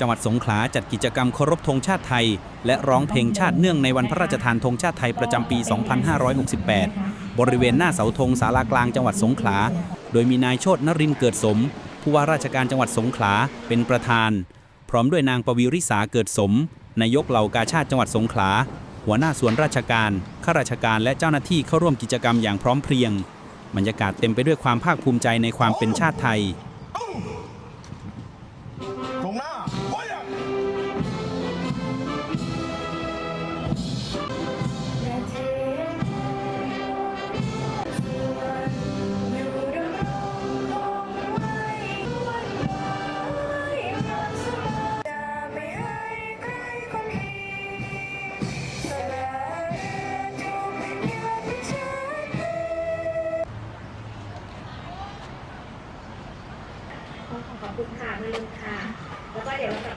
จังหวัดสงขลาจัดกิจกรรมเคารพธงชาติไทย และร้องเพลงชาติเนื่องในวันพระราชทานธงชาติไทยประจำปี 2568 บริเวณหน้าเสาธงศาลากลางจังหวัดสงขลา โดยมีนายโชตนรินเกิดสม ผู้ว่าราชการจังหวัดสงขลาเป็นประธาน พร้อมด้วยนางปวีริษาเกิดสม นายกเหล่ากาชาติจังหวัดสงขลา หัวหน้าส่วนราชการ ข้าราชการและเจ้าหน้าที่เข้าร่วมกิจกรรมอย่างพร้อมเพรียง บรรยากาศเต็มไปด้วยความภาคภูมิใจในความเป็นชาติไทย ตรงห ขอบคุณค่ะไม่ลืมค่ะ แล้วก็เดี๋ยวเราจะ